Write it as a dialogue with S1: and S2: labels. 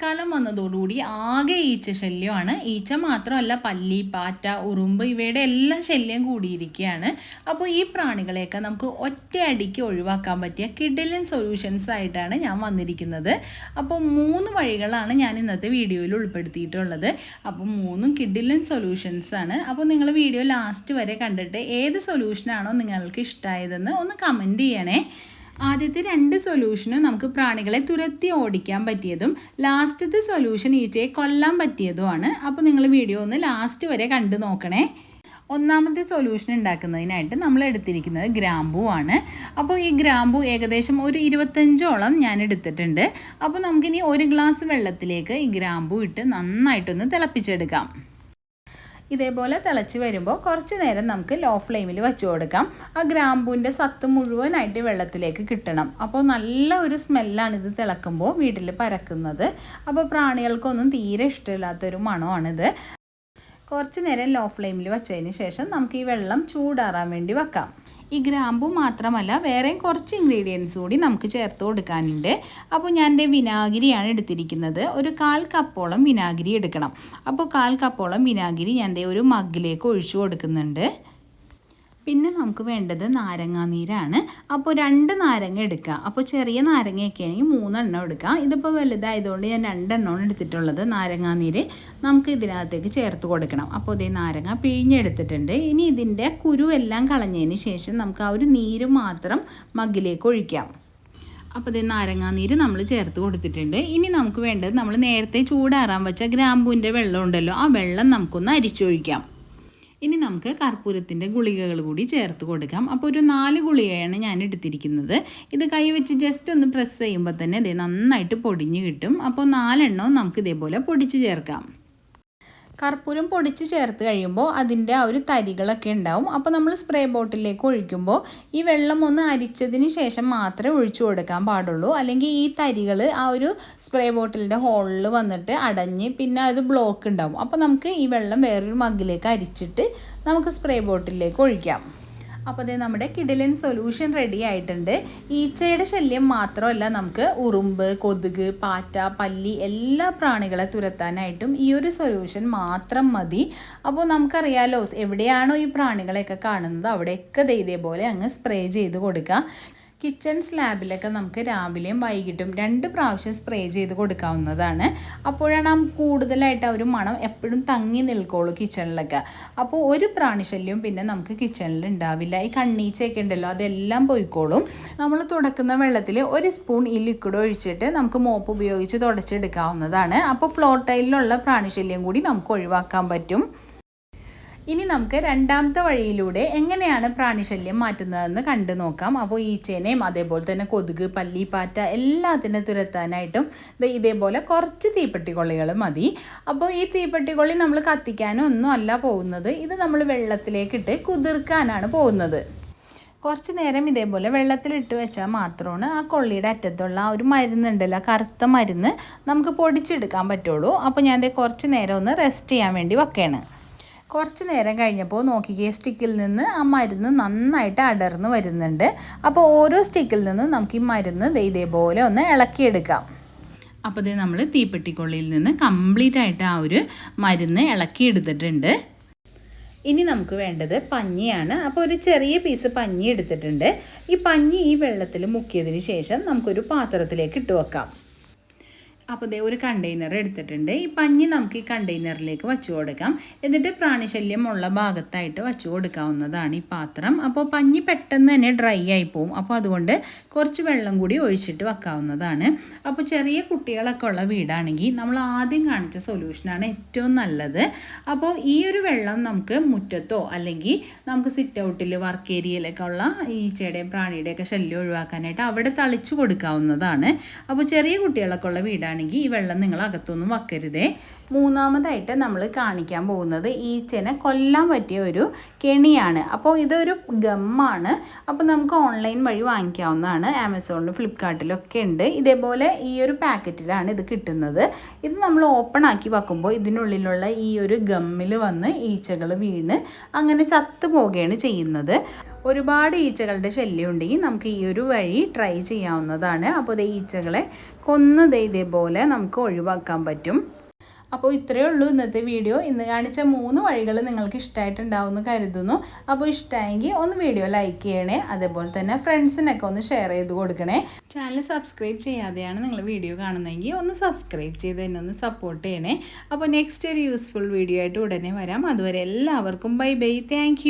S1: മഴക്കാലം വന്നതോടുകൂടി ആകെ ഈച്ച ശല്യമാണ്. ഈച്ച മാത്രമല്ല പല്ലി പാറ്റ ഉറുമ്പ് ഇവയുടെ എല്ലാം ശല്യം കൂടിയിരിക്കുകയാണ്. അപ്പോൾ ഈ പ്രാണികളെയൊക്കെ നമുക്ക് ഒറ്റയടിക്ക് ഒഴിവാക്കാൻ പറ്റിയ കിഡിലൻ സൊല്യൂഷൻസ് ആയിട്ടാണ് ഞാൻ വന്നിരിക്കുന്നത്. അപ്പോൾ മൂന്ന് വഴികളാണ് ഞാൻ ഇന്നത്തെ വീഡിയോയിൽ ഉൾപ്പെടുത്തിയിട്ടുള്ളത്. അപ്പോൾ മൂന്നും കിഡിലൻ സൊല്യൂഷൻസ് ആണ്. അപ്പോൾ നിങ്ങൾ വീഡിയോ ലാസ്റ്റ് വരെ കണ്ടിട്ട് ഏത് സൊല്യൂഷനാണോ നിങ്ങൾക്ക് ഇഷ്ടമായതെന്ന് ഒന്ന് കമന്റ് ചെയ്യണേ. ആദ്യത്തെ രണ്ട് സൊല്യൂഷനും നമുക്ക് പ്രാണികളെ തുരത്തി ഓടിക്കാൻ പറ്റിയതും ലാസ്റ്റത്തെ സൊല്യൂഷൻ ഈച്ചയെ കൊല്ലാൻ പറ്റിയതുമാണ്. അപ്പോൾ നിങ്ങൾ വീഡിയോ ഒന്ന് ലാസ്റ്റ് വരെ കണ്ടു നോക്കണേ. ഒന്നാമത്തെ സൊല്യൂഷൻ ഉണ്ടാക്കുന്നതിനായിട്ട് നമ്മൾ എടുത്തിരിക്കുന്നത് ഗ്രാമ്പൂ ആണ്. അപ്പോൾ ഈ ഗ്രാമ്പൂ ഏകദേശം ഒരു ഇരുപത്തഞ്ചോളം ഞാൻ എടുത്തിട്ടുണ്ട്. അപ്പോൾ നമുക്കിനി ഒരു ഗ്ലാസ് വെള്ളത്തിലേക്ക് ഈ ഗ്രാമ്പൂ ഇട്ട് നന്നായിട്ടൊന്ന് തിളപ്പിച്ചെടുക്കാം. ഇതേപോലെ തിളച്ച് വരുമ്പോൾ കുറച്ച് നേരം നമുക്ക് ലോ ഫ്ലെയിമിൽ വെച്ച് കൊടുക്കാം. ആ ഗ്രാമ്പൂവിന്റെ സത്ത് മുഴുവനായിട്ട് വെള്ളത്തിലേക്ക് കിട്ടണം. അപ്പോൾ നല്ല ഒരു സ്മെല്ലാണ് ഇത് തിളക്കുമ്പോൾ വീട്ടിൽ പരക്കുന്നത്. അപ്പോൾ പ്രാണികൾക്കൊന്നും തീരെ ഇഷ്ടമില്ലാത്തൊരു മണമാണിത്. കുറച്ച് നേരം ലോ ഫ്ലെയിമിൽ വെച്ചതിന് ശേഷം നമുക്ക് ഈ വെള്ളം ചൂടാറാൻ വേണ്ടി വെക്കാം. ഈ ഗ്രാമ്പു മാത്രമല്ല വേറെയും കുറച്ച് ഇൻഗ്രീഡിയൻസ് കൂടി നമുക്ക് ചേർത്ത് കൊടുക്കാനുണ്ട്. അപ്പോൾ ഞാൻ എന്റെ വിനാഗിരിയാണ് എടുത്തിരിക്കുന്നത്. ഒരു കാൽ കപ്പോളം വിനാഗിരി എടുക്കണം. അപ്പോൾ കാൽ കപ്പോളം വിനാഗിരി ഞാൻ ഒരു മഗ്ഗിലേക്ക് ഒഴിച്ചു കൊടുക്കുന്നുണ്ട്. പിന്നെ നമുക്ക് വേണ്ടത് നാരങ്ങാനീരാണ് അപ്പോൾ രണ്ട് നാരങ്ങ എടുക്കുക അപ്പോൾ ചെറിയ നാരങ്ങയൊക്കെ ആണെങ്കിൽ മൂന്നെണ്ണം എടുക്കുക ഇതിപ്പോൾ വലുതായതുകൊണ്ട് ഞാൻ രണ്ടെണ്ണമാണ് എടുത്തിട്ടുള്ളത് നാരങ്ങാനീര് നമുക്ക് ഇതിനകത്തേക്ക് ചേർത്ത് കൊടുക്കണം. അപ്പോൾ ഇതേ നാരങ്ങ പിഴിഞ്ഞെടുത്തിട്ടുണ്ട്. ഇനി ഇതിന്റെ കുരുവെല്ലാം കളഞ്ഞതിന് ശേഷം നമുക്ക് ആ ഒരു നീര് മാത്രം മഗ്ഗിലേക്ക് ഒഴിക്കാം. അപ്പോൾ ഇത് നാരങ്ങാനീര് നമ്മൾ ചേർത്ത് കൊടുത്തിട്ടുണ്ട്. ഇനി നമുക്ക് വേണ്ടത് നമ്മൾ നേരത്തെ ചൂടാറാൻ വെച്ച ഗ്രാമ്പൂവിന്റെ വെള്ളം ഉണ്ടല്ലോ ആ വെള്ളം നമുക്കൊന്ന് അരിച്ചൊഴിക്കാം. ഇനി നമുക്ക് കർപ്പൂരത്തിന്റെ ഗുളികകൾ കൂടി ചേർത്ത് കൊടുക്കാം. അപ്പോൾ ഒരു നാല് ഗുളികയാണ് ഞാൻ എടുത്തിരിക്കുന്നത്. ഇത് കൈ വെച്ച് ജസ്റ്റ് ഒന്ന് പ്രസ് ചെയ്യുമ്പോൾ തന്നെ ഇത് നന്നായിട്ട് പൊടിഞ്ഞ് കിട്ടും. അപ്പോൾ നാലെണ്ണവും നമുക്ക് ഇതേപോലെ പൊടിച്ച് ചേർക്കാം. കർപ്പൂരം പൊടിച്ച് ചേർത്ത് കഴിയുമ്പോൾ അതിന്റെ ആ ഒരു തരികളൊക്കെ ഉണ്ടാവും. അപ്പോൾ നമ്മൾ സ്പ്രേ ബോട്ടിലേക്ക് ഒഴിക്കുമ്പോൾ ഈ വെള്ളം ഒന്ന് അരിച്ചതിന് ശേഷം മാത്രമേ ഒഴിച്ചു കൊടുക്കാൻ പാടുള്ളൂ. അല്ലെങ്കിൽ ഈ തരികൾ ആ ഒരു സ്പ്രേ ബോട്ടിലിന്റെ ഹോളിൽ വന്നിട്ട് അടഞ്ഞ് പിന്നെ അത് ബ്ലോക്ക് ഉണ്ടാവും. അപ്പോൾ നമുക്ക് ഈ വെള്ളം വേറൊരു മഗ്ഗിലേക്ക് അരിച്ചിട്ട് നമുക്ക് സ്പ്രേ ബോട്ടിലേക്ക് ഒഴിക്കാം. അപ്പോൾ അതേ നമ്മുടെ കിഡിലിൻ സൊല്യൂഷൻ റെഡി ആയിട്ടുണ്ട്. ഈച്ചയുടെ ശല്യം മാത്രമല്ല നമുക്ക് ഉറുമ്പ് കൊതുക് പാറ്റ പല്ലി എല്ലാ പ്രാണികളെ തുരത്താനായിട്ടും ഈ ഒരു സൊല്യൂഷൻ മാത്രം മതി. അപ്പോൾ നമുക്കറിയാലോ എവിടെയാണോ ഈ പ്രാണികളെയൊക്കെ കാണുന്നത് അവിടെയൊക്കെ ഇതേപോലെ അങ്ങ് സ്പ്രേ ചെയ്ത് കൊടുക്കുക കിച്ചൺ സ്ലാബിലൊക്കെ നമുക്ക് രാവിലെയും വൈകിട്ടും രണ്ട് പ്രാവശ്യം സ്പ്രേ ചെയ്ത് കൊടുക്കാവുന്നതാണ്. അപ്പോഴാണ് ആ കൂടുതലായിട്ട് ആ ഒരു മണം എപ്പോഴും തങ്ങി നിൽക്കുള്ളൂ കിച്ചണിലൊക്കെ അപ്പോൾ ഒരു പ്രാണിശല്യവും പിന്നെ നമുക്ക് കിച്ചണിൽ ഉണ്ടാവില്ല. ഈ കണ്ണീച്ചയൊക്കെ ഉണ്ടല്ലോ അതെല്ലാം പോയിക്കോളും. നമ്മൾ തുടക്കുന്ന വെള്ളത്തിൽ ഒരു സ്പൂൺ ഈ ലിക്വിഡ് ഒഴിച്ചിട്ട് നമുക്ക് മോപ്പ് ഉപയോഗിച്ച് തുടച്ചെടുക്കാവുന്നതാണ്. അപ്പോൾ ഫ്ലോർ ടൈലിലുള്ള പ്രാണിശല്യം കൂടി നമുക്ക് ഒഴിവാക്കാൻ പറ്റും. ഇനി നമുക്ക് രണ്ടാമത്തെ വഴിയിലൂടെ എങ്ങനെയാണ് പ്രാണിശല്യം മാറ്റുന്നതെന്ന് കണ്ടു നോക്കാം. അപ്പോൾ ഈച്ചേനെയും അതേപോലെ തന്നെ കൊതുക് പല്ലി പാറ്റ എല്ലാത്തിനെ തുരത്താനായിട്ടും ഇതേപോലെ കുറച്ച് തീപ്പെട്ടിക്കൊള്ളികൾ മതി. അപ്പോൾ ഈ തീപ്പെട്ടിക്കൊള്ളി നമ്മൾ കത്തിക്കാനും ഒന്നും അല്ല പോകുന്നത്. ഇത് നമ്മൾ വെള്ളത്തിലേക്കിട്ട് കുതിർക്കാനാണ് പോകുന്നത്. കുറച്ച് നേരം ഇതേപോലെ വെള്ളത്തിലിട്ട് വെച്ചാൽ മാത്രമാണ് ആ കൊള്ളിയുടെ അറ്റത്തുള്ള ആ ഒരു മരുന്നുണ്ടല്ലോ കറുത്ത മരുന്ന് നമുക്ക് പൊടിച്ചെടുക്കാൻ പറ്റുള്ളൂ. അപ്പോൾ ഞാൻ കുറച്ച് നേരം ഒന്ന് റെസ്റ്റ് ചെയ്യാൻ വേണ്ടി വെക്കുകയാണ്. കുറച്ച് നേരം കഴിഞ്ഞപ്പോൾ നോക്കിക്കേ സ്റ്റിക്കിൽ നിന്ന് ആ മരുന്ന് നന്നായിട്ട് അടർന്ന് വരുന്നുണ്ട്. അപ്പോൾ ഓരോ സ്റ്റിക്കിൽ നിന്നും നമുക്ക് ഈ മരുന്ന് ഇതേപോലെ ഒന്ന് ഇളക്കിയെടുക്കാം. അപ്പോൾ ഇത് നമ്മൾ തീപ്പെട്ടിക്കൊള്ളിയിൽ നിന്ന് കംപ്ലീറ്റ് ആയിട്ട് ആ ഒരു മരുന്ന് ഇളക്കിയെടുത്തിട്ടുണ്ട്. ഇനി നമുക്ക് വേണ്ടത് പഞ്ഞിയാണ്. അപ്പോൾ ഒരു ചെറിയ പീസ് പഞ്ഞി എടുത്തിട്ടുണ്ട്. ഈ പഞ്ഞി ഈ വെള്ളത്തിൽ മുക്കിയതിന് ശേഷം നമുക്കൊരു പാത്രത്തിലേക്ക് ഇട്ട് വെക്കാം. അപ്പോൾ ദേ ഒരു കണ്ടെയ്നർ എടുത്തിട്ടുണ്ട്. ഈ പഞ്ഞി നമുക്ക് ഈ കണ്ടെയ്നറിലേക്ക് വച്ചു കൊടുക്കാം. എന്നിട്ട് പ്രാണിശല്യം ഉള്ള ഭാഗത്തായിട്ട് വച്ചു കൊടുക്കാവുന്നതാണ് ഈ പാത്രം. അപ്പോൾ പഞ്ഞി പെട്ടെന്ന് തന്നെ ഡ്രൈ ആയി പോവും. അപ്പോൾ അതുകൊണ്ട് കുറച്ച് വെള്ളം കൂടി ഒഴിച്ചിട്ട് വെക്കാവുന്നതാണ്. അപ്പോൾ ചെറിയ കുട്ടികളൊക്കെ ഉള്ള വീടാണെങ്കിൽ നമ്മൾ ആദ്യം കാണിച്ച സൊല്യൂഷനാണ് ഏറ്റവും നല്ലത്. അപ്പോൾ ഈ ഒരു വെള്ളം നമുക്ക് മുറ്റത്തോ അല്ലെങ്കിൽ നമുക്ക് സിറ്റ് ഔട്ടിൽ വർക്ക് ഏരിയയിലൊക്കെ ഉള്ള ഈച്ചയുടെയും പ്രാണിയുടെയൊക്കെ ശല്യം ഒഴിവാക്കാനായിട്ട് അവിടെ തളിച്ചു കൊടുക്കാവുന്നതാണ്. അപ്പോൾ ചെറിയ കുട്ടികളൊക്കെ ഉള്ള വീടാണ് ആണെങ്കിൽ ഈ വെള്ളം നിങ്ങൾ അകത്തൊന്നും വയ്ക്കരുതേ മൂന്നാമതായിട്ട് നമ്മൾ കാണിക്കാൻ പോകുന്നത് ഈച്ചനെ കൊല്ലാൻ പറ്റിയ ഒരു കെണിയാണ്. അപ്പോൾ ഇതൊരു ഗമ്മാണ്. അപ്പോൾ നമുക്ക് ഓൺലൈൻ വഴി വാങ്ങിക്കാവുന്നതാണ്. ആമസോണിലും ഫ്ലിപ്കാർട്ടിലൊക്കെ ഉണ്ട്. ഇതേപോലെ ഈ ഒരു പാക്കറ്റിലാണ് ഇത് കിട്ടുന്നത്. ഇത് നമ്മൾ ഓപ്പൺ ആക്കി വെക്കുമ്പോൾ ഇതിനുള്ളിലുള്ള ഈ ഒരു ഗമ്മിൽ വന്ന് ഈച്ചകൾ വീണ് അങ്ങനെ ചത്തു പോവുകയാണ് ചെയ്യുന്നത്. ഒരുപാട് ഈച്ചകളുടെ ശല്യം ഉണ്ടെങ്കിൽ നമുക്ക് ഈ ഒരു വഴി ട്രൈ ചെയ്യാവുന്നതാണ്. അപ്പോൾ ഇത് ഈച്ചകളെ കൊന്നത് ഇതേപോലെ നമുക്ക് ഒഴിവാക്കാൻ പറ്റും. അപ്പോൾ ഇത്രയേ ഉള്ളൂ ഇന്നത്തെ വീഡിയോ. ഇന്ന് കാണിച്ച മൂന്ന് വഴികൾ നിങ്ങൾക്ക് ഇഷ്ടമായിട്ടുണ്ടാവുമെന്ന് കരുതുന്നു. അപ്പോൾ ഇഷ്ടമായെങ്കിൽ ഒന്ന് വീഡിയോ ലൈക്ക് ചെയ്യണേ. അതേപോലെ തന്നെ ഫ്രണ്ട്സിനൊക്കെ ഒന്ന് ഷെയർ ചെയ്ത് കൊടുക്കണേ. ചാനൽ സബ്സ്ക്രൈബ് ചെയ്യാതെയാണ് നിങ്ങൾ വീഡിയോ കാണുന്നതെങ്കിൽ ഒന്ന് സബ്സ്ക്രൈബ് ചെയ്ത് തന്നെ ഒന്ന് സപ്പോർട്ട് ചെയ്യണേ. അപ്പോൾ നെക്സ്റ്റ് ഒരു യൂസ്ഫുൾ വീഡിയോ ആയിട്ട് ഉടനെ വരാം. അതുവരെ എല്ലാവർക്കും ബൈ ബൈ താങ്ക്